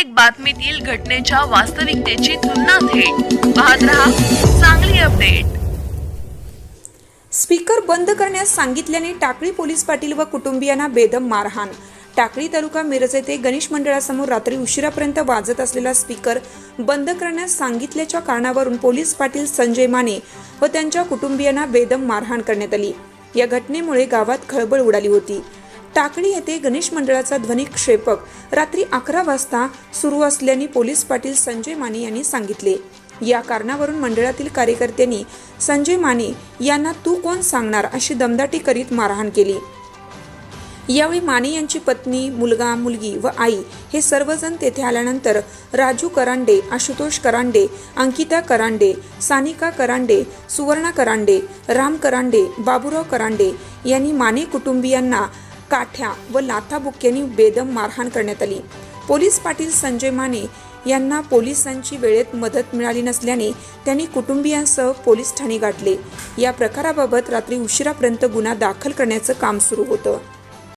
प्रत्येक बातमीतील घटनेच्या वास्तविकतेची तुलना थेट. पाहत रहा चांगली अपडेट. स्पीकर बंद करण्यास सांगितल्याने टाकळी पोलीस पाटील व कुटुंबियांना बेदम मारहाण. टाकळी तालुका मिरज येथे गणेश मंडळासमोर रात्री उशिरापर्यंत वाजत असलेला स्पीकर बंद करण्यास सांगितल्याच्या कारणावरून पोलीस पाटील संजय माने व त्यांच्या कुटुंबियांना बेदम मारहाण करण्यात आली. या घटनेमुळे गावात खळबळ उडाली होती. टाकळी येथे गणेश मंडळाचा ध्वनी क्षेपक रात्री अकरा वाजता सुरू असल्याने पोलीस पाटील संजय माने यांनी सांगितले. या कारणावरून मंडळातील कार्यकर्त्यांनी संजय माने यांना तू कोण सांगणार अशी दमदाटी करीत मारहाण केली. यावेळी माने यांची पत्नी मुलगा मुलगी व आई हे सर्वजण तेथे आल्यानंतर राजू करांडे आशुतोष करांडे अंकिता करांडे सानिका करांडे सुवर्णा करांडे राम करांडे बाबुराव करांडे यांनी माने कुटुंबियांना काठ्या व लाथाबुक्क्यांनी बेदम मारहाण करण्यात आली. पोलीस पाटील संजय माने यांना पोलिसांची वेळेत मदत मिळाली नसल्याने त्यांनी कुटुंबियांसह पोलीस ठाणे गाठले. या प्रकाराबाबत रात्री उशिरापर्यंत गुन्हा दाखल करण्याचं काम सुरू होतं.